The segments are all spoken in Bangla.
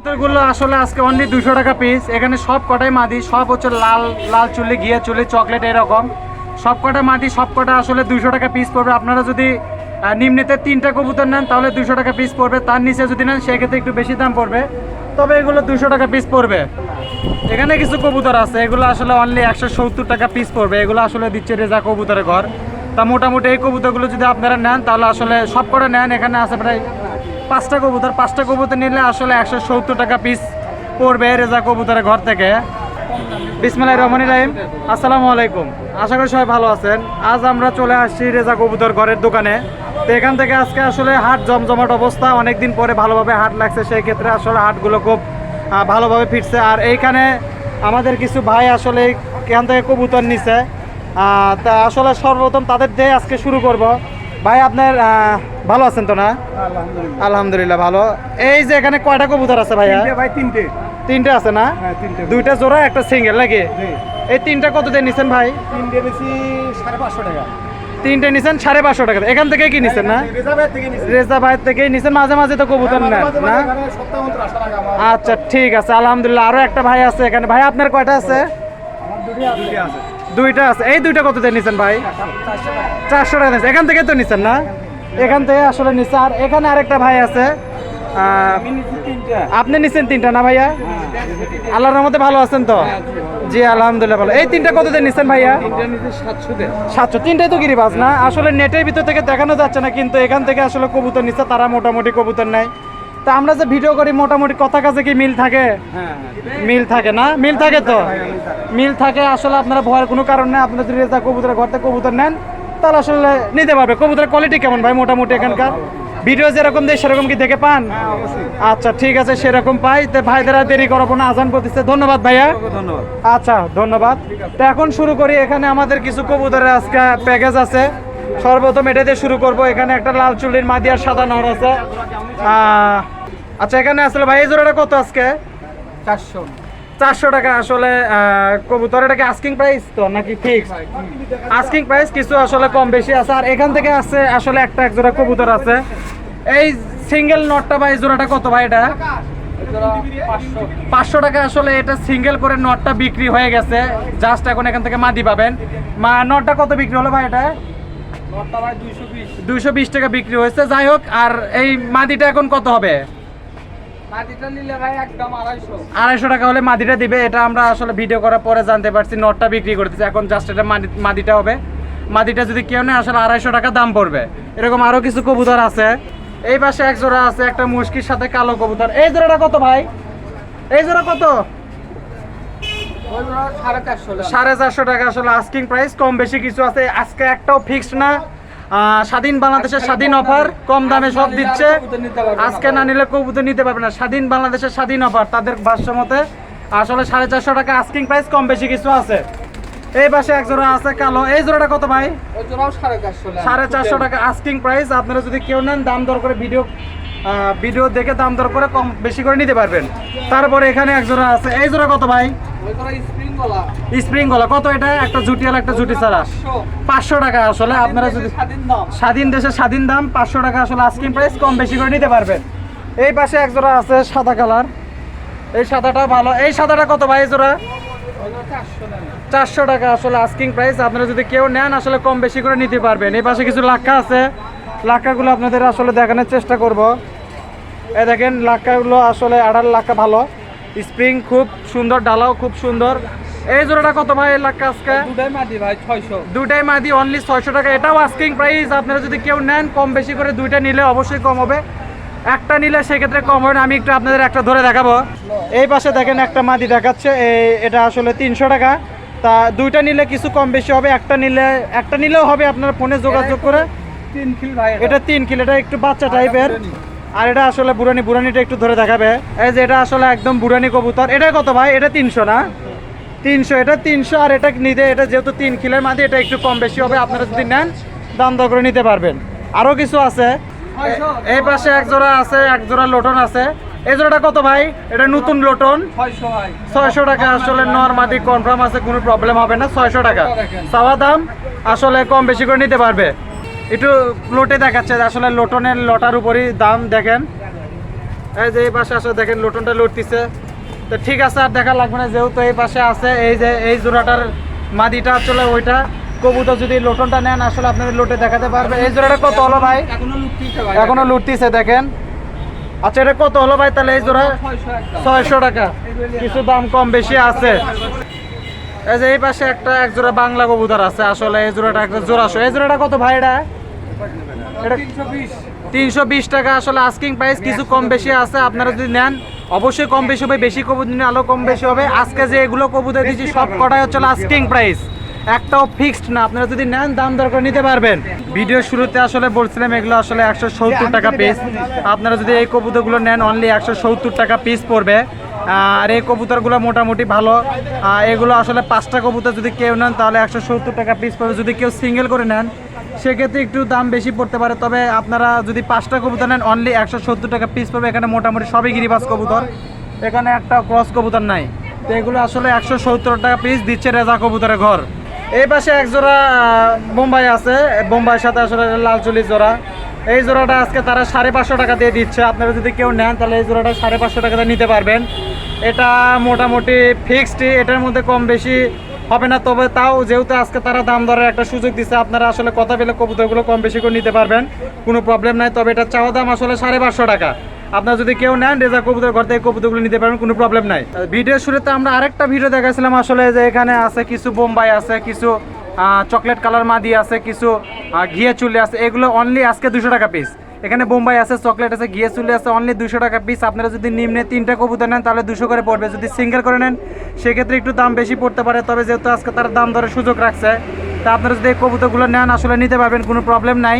কবুতরগুলো আসলে আজকে অনলি দুশো টাকা পিস এখানে সব কটাই মাদি, সব হচ্ছে লাল লাল চুলি, ঘিয়ে চুলি চকলেট এরকম। সব কটা মাদি, সব কটা আসলে দুশো টাকা পিস পড়বে। আপনারা যদি নিম্নেতে তিনটা কবুতর নেন, তাহলে দুশো টাকা পিস পড়বে। তার নিচে যদি নেন, সেক্ষেত্রে একটু বেশি দাম পড়বে। তবে এগুলো দুশো টাকা পিস পড়বে। এখানে কিছু কবুতর আছে, এগুলো আসলে অনলি একশো সত্তর টাকা পিস পড়বে। এগুলো আসলে দিচ্ছে রেজা কবুতরের ঘর। তা মোটামুটি এই কবুতরগুলো যদি আপনারা নেন, তাহলে আসলে সব করে নেন। এখানে আছে প্রায় পাঁচটা কবুতর পাঁচটা কবুতর নিলে আসলে একশো সত্তর টাকা পিস পড়বে রেজা কবুতরের ঘর থেকে। বিসমিল্লাহ রহমান রাহিম। আসসালামু আলাইকুম। আশা করি সবাই ভালো আছেন। আজ আমরা চলে আসছি রেজা কবুতর ঘরের দোকানে। তো এখান থেকে আজকে আসলে হাট জমজমাট অবস্থা। অনেকদিন পরে ভালোভাবে হাট লাগছে, সেই ক্ষেত্রে আসলে হাটগুলো খুব ভালোভাবে ফিরছে। আর এইখানে আমাদের কিছু ভাই আসলে এখান থেকে কবুতর নিছে। তা আসলে সর্বপ্রথম তাদের দিয়ে আজকে শুরু করব। ভাই আপনার ভালো আছেন তো না? আলহামদুলিল্লাহ। আলহামদুলিল্লাহ ভালো। এই যে এখানে কয়টা কবুতর আছে ভাইয়া? ভাই তিনটে। তিনটে আছে না? হ্যাঁ দুইটা জোড়া একটা সিঙ্গেল নাকি? এই তিনটা কত দিয়ে নিছেন ভাই? তিনটে বেশি সাড়ে পাঁচশো টাকা। তিনটে নিছেন সাড়ে পাঁচশো টাকা এখান থেকে কি নিছেন না? নিচ্ছি। রেজা ভাই থেকেই নিছেন। মাঝে মাঝে তো কবুতর নেন না। আচ্ছা ঠিক আছে। আলহামদুলিল্লাহ আরও একটা ভাই আছে এখানে। ভাই আপনার কয়টা আছে। দুইটা আছে। এই দুইটা কত দিয়ে নিছেন ভাই? চারশো টাকা। নিছেন এখান থেকে তো নিছেন না? এখান থেকে আসলে নিচ্ছে আর এখানে আরেকটা ভাই আছে। আপনি নিছেন তিনটা। না ভাইয়া? আল্লাহর রহমতে ভালো আছেন তো? জি আলহামদুলিল্লাহ ভালো। এই তিনটা কত দিয়ে নিছেন ভাইয়া। সাতশো তিনটাই তো গিরিবাজ না? আসলে নেটের ভিতর থেকে দেখানো যাচ্ছে না কিন্তু এখান থেকে আসলে কবুতর নিচ্ছে তারা মোটামুটি কবুতর নেয়। তা আমরা যে ভিডিও করি মোটামুটি কথা কাছে কি মিল থাকে? হ্যাঁ, মিল থাকে না? মিল থাকে তো? মিল থাকে আসলে আপনারা ভয়ের কোনো কারণ নেই। আপনারা যদি রেজা কবুতরের ঘর থেকে কবুতর নেন তাহলে আসলে নিতে পারবে। কবুতরের কোয়ালিটি কেমন ভাই মোটামুটি এখানকার? ভিডিও যেরকম দেয় সেরকম কি দেখে পান? হ্যাঁ, আচ্ছা ঠিক আছে সেরকম পাই। তো ভাইদের আর দেরি করব না আজান করতেছে। ধন্যবাদ ভাইয়া। ধন্যবাদ। আচ্ছা ধন্যবাদ। তো এখন শুরু করি। এখানে আমাদের কিছু কবুতরের আজকে প্যাকেজ আছে। সর্বপ্রথম এটা দিয়ে শুরু করব। এখানে একটা লাল চুলির মাদিয়ার সাদা নহর আছে। আচ্ছা এখানে আসলে ভাই এই জোড়াটা কত আজকে? চারশো। চারশো টাকা আসলে কবুতর। এটাকে আস্কিং প্রাইস তো নাকি ফিক্স আস্কিং প্রাইস কিছু আসলে কম বেশি আছে। আর এখান থেকে আছে আসলে একটা এক জোড়া কবুতর আছে। এই সিঙ্গেল নটটা ভাই এই জোড়াটা কত ভাই এটা? পাঁচশো টাকা আসলে এটা সিঙ্গেল করে নটটা বিক্রি হয়ে গেছে। জাস্ট এখন এখান থেকে মাদি পাবেন। মা নটটা কত বিক্রি হলো ভাই এটা? দুইশো বিশ। টাকা বিক্রি হয়েছে। যাই হোক আর এই মাদিটা এখন কত হবে? মাটিটা নিলে ভাই একদম আড়াইশো। টাকা হলে মাদিটা দিবে। এটা আমরা আসলে ভিডিও করার পরে জানতে পারছি নটটা বিক্রি করতেছে। এখন জাস্ট এটা মাদিটা হবে। মাদিটা যদি কেউ নেয় আসলে আড়াইশো টাকা দাম পড়বে। এরকম আরও কিছু কবুতর আছে। এই পাশে এক জোড়া আছে একটা মুশকির সাথে কালো কবুতর। এই জোড়াটা কত ভাই? এই জোড়া কত? সাড়ে চারশো টাকা। আসলে আস্কিং প্রাইস কম বেশি কিছু আছে। আজকে একটাও ফিক্সড না। স্বাধীন বাংলাদেশের স্বাধীন অফার কম দামে সব দিচ্ছে। আজকে না নিলে কবুতর নিতে পারবে না। স্বাধীন বাংলাদেশের স্বাধীন অফার তাদের ভাষ্য মতে আসলে সাড়ে চারশো টাকা আস্কিং প্রাইস কম বেশি কিছু আছে। এই পাশে এক জোড়া আছে কালো। এই জোড়াটা কত ভাই? সাড়ে চারশো টাকা। আস্কিং প্রাইস আপনারা যদি কেউ নেন দাম দর করে ভিডিও ভিডিও দেখে দাম দর করে কম বেশি করে নিতে পারবেন। তারপরে এখানে এক জোড়া আছে। এই জোড়া কত ভাই? স্প্রিং গলা। কত এটা? একটা একটা জুটি ছাড়া। পাঁচশো। টাকা আসলে আপনারা যদি স্বাধীন। স্বাধীন দেশে স্বাধীন দাম পাঁচশো টাকা আসলে আস্কিং প্রাইস কম বেশি করে নিতে পারবেন। এই পাশে এক জোড়া আছে সাদা কালার। এই সাদাটা ভালো। এই সাদাটা কত ভাই জোড়া? চারশো টাকা। আসলে আস্কিং প্রাইস আপনারা যদি কেউ নেন আসলে কম বেশি করে নিতে পারবেন। এই পাশে কিছু লাক্কা আছে। লাক্কাগুলো আপনাদের আসলে দেখানোর চেষ্টা করব। এই দেখেন লাক্কাগুলো আসলে আড়াল লাক্কা ভালো। স্প্রিং খুব সুন্দর ডালাও খুব সুন্দর। এই জোড়াটা কত ভাই লাক্কা আজকে? দুটাই মাটি ভাই ছয়শো। দুটাই মাদি অনলি ছয়শো টাকা। এটাও আস্কিং প্রাইস আপনারা যদি কেউ নেন কম বেশি করে দুইটা নিলে অবশ্যই কম হবে। একটা নিলে সেক্ষেত্রে কম হবে না আমি একটু আপনাদের একটা ধরে দেখাবো। এই পাশে দেখেন একটা মাদি দেখাচ্ছে এই- এটা আসলে তিনশো টাকা। তা দুইটা নিলে কিছু কম বেশি হবে একটা নিলে একটা নিলেও হবে আপনার ফোনে যোগাযোগ করে। তিন কিল ভাই এটা। তিন কিলো এটা একটু বাচ্চা টাইপের আর এটা আসলে বুড়ানি বুড়ানিটা একটু ধরে দেখাবে। এই যে এটা আসলে একদম বুড়ানি কবুতর। এটা কত ভাই? এটা তিনশো না? তিনশো এটা তিনশো আর এটা নিতে এটা যেহেতু তিন কিলোর মাঝে এটা একটু কম বেশি হবে। আপনারা যদি নেন দাম দর করে নিতে পারবেন। আরও কিছু আছে? এই পাশে এক জোড়া আছে এক জোড়া লোটন আছে। এই জোড়াটা কত ভাই? এটা নতুন লোটন। ছয়শো ছয়শো টাকা আসলে নর্মাদি কনফার্ম আছে কোনো প্রবলেম হবে না। ছয়শো টাকা। চাওয়া দাম আসলে কম বেশি করে নিতে পারবে। একটু লোটে দেখাচ্ছে আসলে লোটনের লটার উপরই দাম দেখেন। এই যে এই পাশে আসলে দেখেন লোটনটা লড়তিছে তো ঠিক আছে আর দেখা লাগবে না যেহেতু এই পাশে আছে এই যে এই জোড়াটার মাদিটা আসলে ওইটা। কবুতর যদি লোটনটা নেন আসলে আপনাদের লোটে দেখাতে পারবে। এই জোড়াটা কত হলো ভাই? এখনও লুটতিছে লুটতিছে দেখেন। আচ্ছা এটা কত হলো ভাই তাহলে এই জোড়া? ছয়শো টাকা। কিছু দাম কম বেশি আছে। এই যে এই পাশে একটা এক জোড়া বাংলা কবুতর আছে আসলে এই জোড়াটা একটা জোড়াশো এই জোড়াটা কত ভাই এটা? এটা 320 তিনশো বিশ টাকা আসলে আস্কিং প্রাইস কিছু কম বেশি আছে, আপনারা যদি নেন, অবশ্যই কম বেশি হবে, বেশি কবুতর নিলে আরও কম বেশি হবে। আজকে যে এগুলো কবুতর দিচ্ছি সব কটাই হচ্ছে আস্কিং প্রাইস একটাও ফিক্সড না, আপনারা যদি নেন, দাম দর করে নিতে পারবেন। ভিডিও শুরুতে আসলে বলছিলাম, এগুলো আসলে একশো সত্তর টাকা পিস আপনারা যদি এই কবুতরগুলো নেন অনলি একশো সত্তর টাকা পিস পড়বে। আর এই কবুতরগুলো মোটামুটি ভালো। এগুলো আসলে পাঁচটা কবুতর যদি কেউ নেন, তাহলে একশো সত্তর টাকা পিস পড়বে। যদি কেউ সিঙ্গেল করে নেন সেক্ষেত্রে একটু দাম বেশি পড়তে পারে। তবে আপনারা যদি পাঁচটা কবুতর নেন অনলি একশো সত্তর টাকা পিস পাবে এখানে মোটামুটি সবই গিরিবাস কবুতর। এখানে একটা ক্রস কবুতর নাই। তো এগুলো আসলে একশো সত্তর টাকা পিস দিচ্ছে রেজা কবুতরের ঘর। এই পাশে এক জোড়া বোম্বাই আছে। বোম্বাইয়ের সাথে আসলে লাল চল্লিশ জোড়া। এই জোড়াটা আজকে তারা সাড়ে পাঁচশো টাকা দিয়ে দিচ্ছে। আপনারা যদি কেউ নেন, তাহলে এই জোড়াটা সাড়ে পাঁচশো টাকা দিয়ে নিতে পারবেন। এটা মোটামুটি ফিক্সড এটার মধ্যে কম বেশি হবে না, তবে তাও যেহেতু আজকে তারা দাম দরের একটা সুযোগ দিচ্ছে আপনারা আসলে কথা পেলে কবুতরগুলো কম বেশি করে নিতে পারবেন। কোনো প্রবলেম নাই, তবে এটা চাওয়া দাম আসলে সাড়ে পাঁচশো টাকা। আপনার যদি কেউ নেন রেজা কবুতর ঘর থেকে কবুতরগুলো নিতে পারবেন, কোনো প্রবলেম নাই। ভিডিও শুরুতে আমরা আরেকটা ভিডিও দেখাছিলাম আসলে যে এখানে আছে কিছু বোম্বাই আছে, কিছু চকলেট কালার মাদি আছে, কিছু ঘিয়ে চুলে আছে, এগুলো অনলি আজকে দুশো টাকা পিস এখানে বোম্বাই আছে, চকলেট আছে, গিয়ে চুলে আছে অনলি দুশো টাকা পিস আপনারা যদি নিম্নে তিনটা কবুতর নেন, তাহলে দুশো করে পড়বে। যদি সিঙ্গেল করে নেন, সেক্ষেত্রে একটু দাম বেশি পড়তে পারে। তবে যেহেতু আজকে তার দাম দরের সুযোগ রাখছে, তা আপনারা যদি এই কবুতরগুলো নেন, আসলে নিতে পারবেন, কোনো প্রবলেম নাই।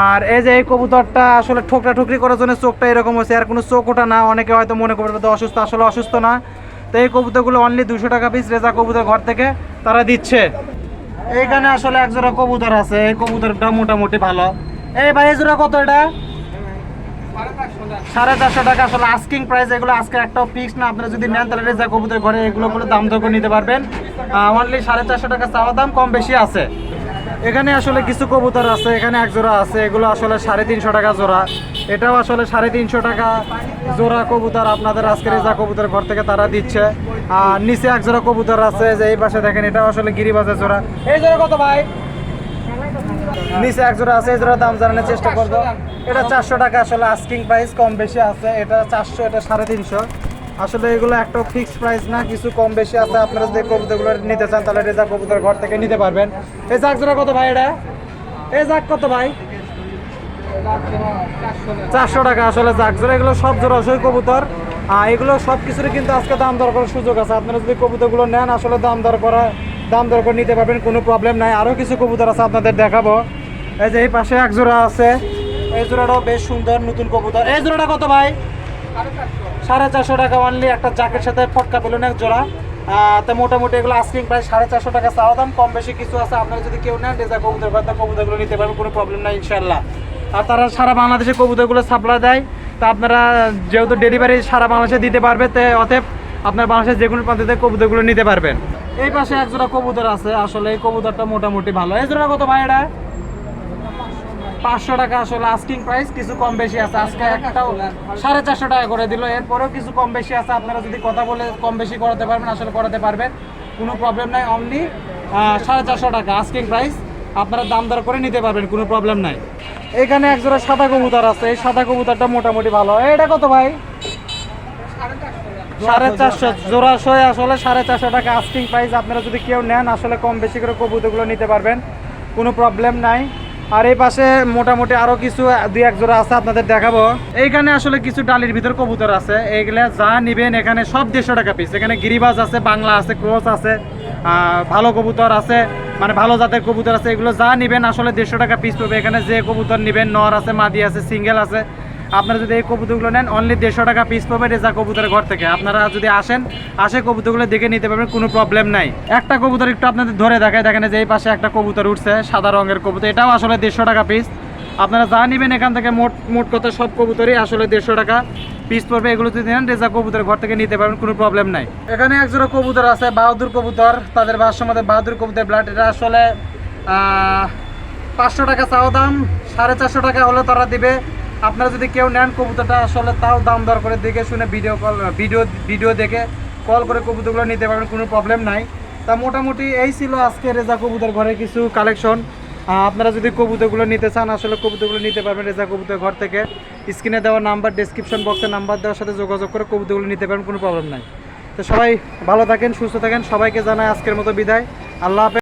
আর এই যে এই কবুতরটা আসলে ঠোকরা ঠুকরি করার জন্য চোখটা এরকম হয়েছে, আর কোনো চোখ ওঠা না। অনেকে হয়তো মনে করবে তো অসুস্থ, আসলে অসুস্থ না। তো এই কবুতরগুলো অনলি দুশো টাকা পিস রেজা কবুতর ঘর থেকে তারা দিচ্ছে। এইখানে আসলে একজোড়া কবুতর আছে। এই কবুতরটা মোটামুটি ভালো। এই ভাই জোড়া কত এটা? সাড়ে চারশো টাকা আসলে আস্কিং প্রাইস এগুলো আজকে একটাও ফিক্স না, আপনারা যদি নেন তাহলে রেজা কবুতর ঘরে এগুলো করে দাম দর নিতে পারবেন। অনলি সাড়ে চারশো টাকা চাওয়া দাম, কম বেশি আছে। এখানে আসলে কিছু কবুতর আছে, এখানে এক জোড়া আছে, এগুলো আসলে সাড়ে তিনশো টাকা জোড়া। এটাও আসলে সাড়ে তিনশো টাকা জোড়া কবুতর আপনাদের আজকে রেজা কবুতর ঘর থেকে তারা দিচ্ছে। আর নিচে এক জোড়া কবুতর আছে, যে এই পাশে দেখেন, এটাও আসলে গিরিবাজের জোড়া। এই জোড়া কত ভাই? নিচে এক জোড়া আছে, এই জোড়ার দাম জানানোর চেষ্টা করব। এটা চারশো টাকা আসলে আস্কিং প্রাইস কম বেশি আছে। এটা চারশো, এটা সাড়ে তিনশো। আসলে এগুলো একটা ফিক্সড প্রাইস না, কিছু কম বেশি আছে। আপনারা যদি কবুতরগুলো নিতে চান, তাহলে রেজা কবুতর ঘর থেকে নিতে পারবেন। এই জাক জোড়া কত ভাই এটা? এই জাক কত ভাই? চারশো টাকা আসলে জাক জোড়া। এগুলো সব জোড়া সই কবুতর। এগুলো সব কিছুরই কিন্তু আজকে দাম দর করার সুযোগ আছে। আপনারা যদি কবুতরগুলো নেন, আসলে দাম দর করা দাম দর করে নিতে পারবেন, কোনো প্রবলেম নাই। আরও কিছু কবুতর আছে আপনাদের দেখাবো। এই যে এই পাশে এক জোড়া আছে। এই জোড়াটাও বেশ সুন্দর নতুন কবুতর। এই জোড়াটা কত ভাই? সাড়ে চারশো টাকা অনলি একটা জাকের সাথে ফটকা পেলেন এক জোড়া। তো মোটামুটি এগুলো আস্কিং প্রায় সাড়ে চারশো টাকা। চাওয়া দাম কম বেশি কিছু আছে। আপনারা যদি কেউ নেন রেজা কবুতর কথা কবুতরগুলো নিতে পারবেন, কোনো প্রবলেম নাই ইনশাল্লাহ আর তারা সারা বাংলাদেশে কবুতরগুলো সাপ্লাই দেয়। তা আপনারা যেহেতু ডেলিভারি সারা বাংলাদেশে দিতে পারবে, তো অতএব আপনার বাংলাদেশের যে কোনো প্রান্ত থেকে কবুতরগুলো নিতে পারবেন। এই পাশে এক জোড়া কবুতর আছে, আসলে এই কবুতরটা মোটামুটি ভালো। এই জোড়া কত ভাই এটা? পাঁচশো টাকা আসলে আস্কিং প্রাইস কিছু কম বেশি আছে। আজকে একটাও সাড়ে চারশো টাকা করে দিল। এরপরেও কিছু কম বেশি আছে। আপনারা যদি কথা বলে কম বেশি করাতে পারবেন, আসলে করাতে পারবেন। কোনো প্রবলেম নাই অনলি সাড়ে চারশো টাকা আস্কিং প্রাইস আপনারা দাম দর করে নিতে পারবেন, কোনো প্রবলেম নাই। এখানে এক জোড়া সাদা কবুতর আছে। এই সাদা কবুতরটা মোটামুটি ভালো। এটা কত ভাই? সাড়ে চারশো, জোড়া সই আসলে সাড়ে চারশো টাকা আস্কিং প্রাইস আপনারা যদি কেউ নেন, আসলে কম বেশি করে কবুতরগুলো নিতে পারবেন, কোনো প্রবলেম নাই। আর এই পাশে মোটামুটি আরও কিছু, দুই এক জোড়া আছে আপনাদের দেখাবো। এইখানে আসলে কিছু ডালির ভিতর কবুতর আছে, এইগুলা যা নিবেন, এখানে সব দেড়শো টাকা পিস এখানে গিরিবাজ আছে, বাংলা আছে ক্রোস আছে ভালো কবুতর আছে মানে ভালো জাতের কবুতর আছে, এগুলো যা নিবেন, আসলে দেড়শো টাকা পিস পাবে। এখানে যে কবুতর নিবেন, নর আছে, মাদি আছে সিঙ্গেল আছে আপনারা যদি এই কবুতরগুলো নেন অনলি দেড়শো টাকা পিস পাবেন রেজা কবুতরের ঘর থেকে। আপনারা যদি আসেন, আসে কবুতরগুলো দেখে নিতে পারবেন, কোনো প্রবলেম নাই। একটা কবুতর একটু আপনাদের ধরে দেখায়, দেখেন যে এই পাশে একটা কবুতর উঠছে, সাদা রঙের কবুতর, এটাও আসলে দেড়শো টাকা পিস আপনারা যা নেবেন এখান থেকে মোট মোট কথা সব কবুতরই আসলে দেড়শো টাকা পিস পড়বে। এগুলো যদি নেন রেজা কবুতরের ঘর থেকে নিতে পারবেন, কোনো প্রবলেম নাই। এখানে একজোড়া কবুতর আছে, বাহাদুর কবুতর। তাদের ভাষ্যের মধ্যে বাহাদুর কবুতর ব্লাড এটা আসলে পাঁচশো টাকা চাওয়া দাম, সাড়ে চারশো টাকা হলে তারা দিবে। আপনারা যদি কেউ নেন কবুতরটা, আসলে তাও দাম দর করে দেখে শুনে ভিডিও কল ভিডিও ভিডিও দেখে কল করে কবুতরগুলো নিতে পারবেন, কোনো প্রবলেম নাই। তা মোটামুটি এই ছিল আজকে রেজা কবুতর ঘরের কিছু কালেকশন আপনারা যদি কবুতরগুলো নিতে চান, আসলে কবুতরগুলো নিতে পারবেন রেজা কবুতর ঘর থেকে। স্ক্রিনে দেওয়া নাম্বার ডেসক্রিপশন বক্সে নাম্বার দেওয়ার সাথে যোগাযোগ করে কবুতরগুলো নিতে পারবেন, কোনো প্রবলেম নাই। তো সবাই ভালো থাকেন, সুস্থ থাকেন, সবাইকে জানাই আজকের মতো বিদায়। আল্লাহ